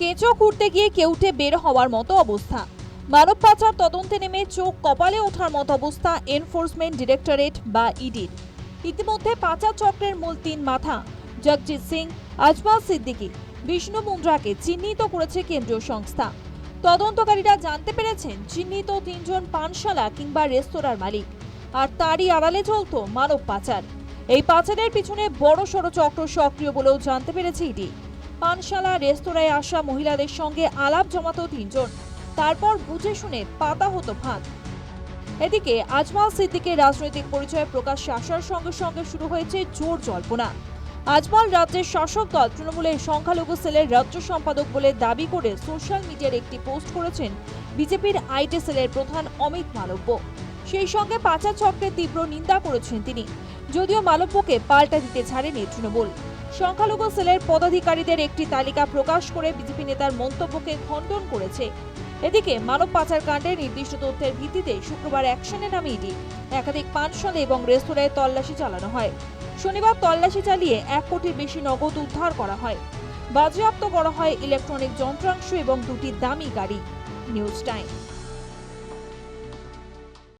কেঁচো খুঁড়তে গিয়ে কেউটে বের হওয়ার মতো অবস্থা। মানব পাচার তদন্তে নেমে চোখ কপালে ওঠার মতো অবস্থা এনফোর্সমেন্ট ডিরেক্টরেট বা ইডির। ইতিমধ্যে পাচার চক্রের মূল তিন মাথা, জগজিৎ সিং, আজমাল সিদ্দিকী, বিষ্ণু মুন্দ্রাকে চিহ্নিত করেছে কেন্দ্রীয় সংস্থা। তদন্তকারীরা জানতে পেরেছেন, চিহ্নিত তিনজন পানশালা কিংবা রেস্তোরাঁর মালিক, আর তারই আড়ালে চলত মানব পাচার। এই পাচারের পিছনে বড় সড় চক্র সক্রিয় বলেও জানতে পেরেছে ইডি। পানশালা, রেস্তোরাঁয় আসা মহিলাদের সঙ্গে আলাপ জমাতো তিনজন। তারপর বুঝে শুনে পাতা হতো ভাত। এদিকে আজমাল সিদ্দিকের রাজনৈতিক পরিচয় প্রকাশ্যে আসার সঙ্গে সঙ্গে শুরু হয়েছে জোর জল্পনা। আজমাল রাজ্যের শাসক দল তৃণমূলের সংখ্যালঘু সেলের রাজ্য সম্পাদক বলে দাবি করে সোশ্যাল মিডিয়ার একটি পোস্ট করেছেন বিজেপির আইটি সেলের প্রধান অমিত মালব্য। সেই সঙ্গে পাচার চক্রের তীব্র নিন্দা করেছেন তিনি। যদিও মালব্যকে পাল্টা দিতে ছাড়েনি তৃণমূল। সংখ্যালঘু সেলের পদাধিকারীদের একটি তালিকা প্রকাশ করে বিজেপি নেতার মন্তব্যকে খণ্ডন করেছে। এদিকে মানব পাচার কাণ্ডে নির্দিষ্ট তথ্যের ভিত্তিতে শুক্রবার অ্যাকশনে নামে ইডি। একাধিক পানশালে এবং রেস্তোরাঁয় তল্লাশি চালানো হয়। শনিবার তল্লাশি চালিয়ে এক কোটির বেশি নগদ উদ্ধার করা হয়। বাজেয়াপ্ত করা হয় ইলেকট্রনিক যন্ত্রাংশ এবং দুটি দামি গাড়ি। News time.